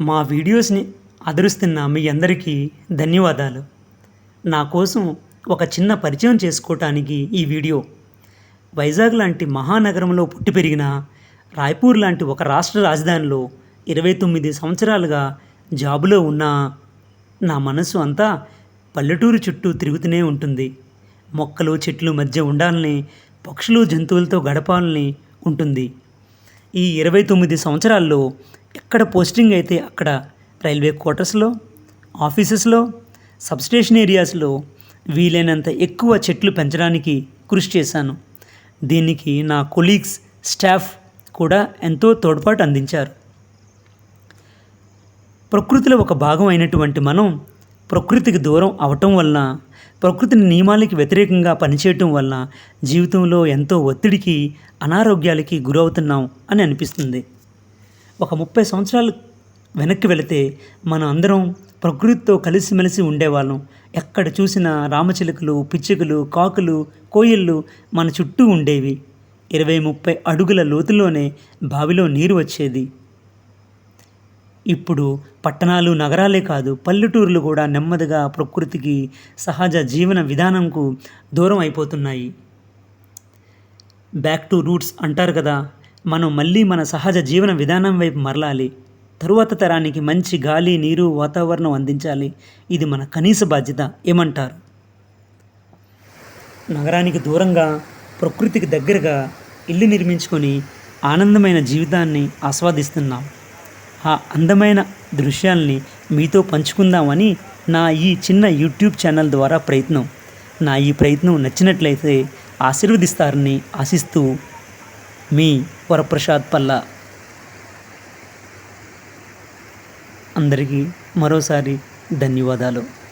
మా వీడియోస్ని ఆదరిస్తున్న మీ అందరికీ ధన్యవాదాలు. నా కోసం ఒక చిన్న పరిచయం చేసుకోవటానికి ఈ వీడియో. వైజాగ్ లాంటి మహానగరంలో పుట్టి పెరిగిన రాయ్పూర్ లాంటి ఒక రాష్ట్ర రాజధానిలో ఇరవై తొమ్మిది సంవత్సరాలుగా జాబులో ఉన్న నా మనసు అంతా పల్లెటూరు చుట్టూ తిరుగుతూనే ఉంటుంది. మొక్కలు చెట్లు మధ్య ఉండాలని పక్షులు జంతువులతో గడపాలని ఉంటుంది. ఈ ఇరవై తొమ్మిది సంవత్సరాల్లో ఎక్కడ పోస్టింగ్ అయితే అక్కడ రైల్వే క్వార్టర్స్లో ఆఫీసెస్లో సబ్స్టేషన్ ఏరియాస్లో వీలైనంత ఎక్కువ చెట్లు పెంచడానికి కృషి చేశాను. దీనికి నా కొలీగ్స్ స్టాఫ్ కూడా ఎంతో తోడ్పాటు అందించారు. ప్రకృతిలో ఒక భాగం అయినటువంటి మనం ప్రకృతికి దూరం అవటం వలన ప్రకృతిని నియమాలకి వ్యతిరేకంగా పనిచేయటం వలన జీవితంలో ఎంతో ఒత్తిడికి అనారోగ్యాలకి గురవుతున్నాం అని అనిపిస్తుంది. ఒక ముప్పై సంవత్సరాలు వెనక్కి వెళితే మనం అందరం ప్రకృతితో కలిసిమెలిసి ఉండేవాళ్ళం. ఎక్కడ చూసినా రామచిలుకలు పిచ్చుకలు కాకులు కోయిళ్ళు మన చుట్టూ ఉండేవి. ఇరవై ముప్పై అడుగుల లోతులోనే బావిలో నీరు వచ్చేది. ఇప్పుడు పట్టణాలు నగరాలే కాదు పల్లెటూర్లు కూడా నెమ్మదిగా ప్రకృతికి సహజ జీవన విధానంకు దూరం అయిపోతున్నాయి. బ్యాక్ టు రూట్స్ అంటారు కదా మనం మళ్ళీ మన సహజ జీవన విధానం వైపు మరలాలి. తరువాత తరానికి మంచి గాలి నీరు వాతావరణం అందించాలి. ఇది మన కనీస బాధ్యత ఏమంటారు? నగరానికి దూరంగా ప్రకృతికి దగ్గరగా ఇల్లు నిర్మించుకొని ఆనందమైన జీవితాన్ని ఆస్వాదిస్తున్నాం. ఆ అందమైన దృశ్యాల్ని మీతో పంచుకుందామని నా ఈ చిన్న యూట్యూబ్ ఛానల్ ద్వారా ప్రయత్నం. నా ఈ ప్రయత్నం నచ్చినట్లయితే ఆశీర్వదిస్తారని ఆశిస్తూ మీ వరప్రసాద్ పల్లా. అందరికీ మరోసారి ధన్యవాదాలు.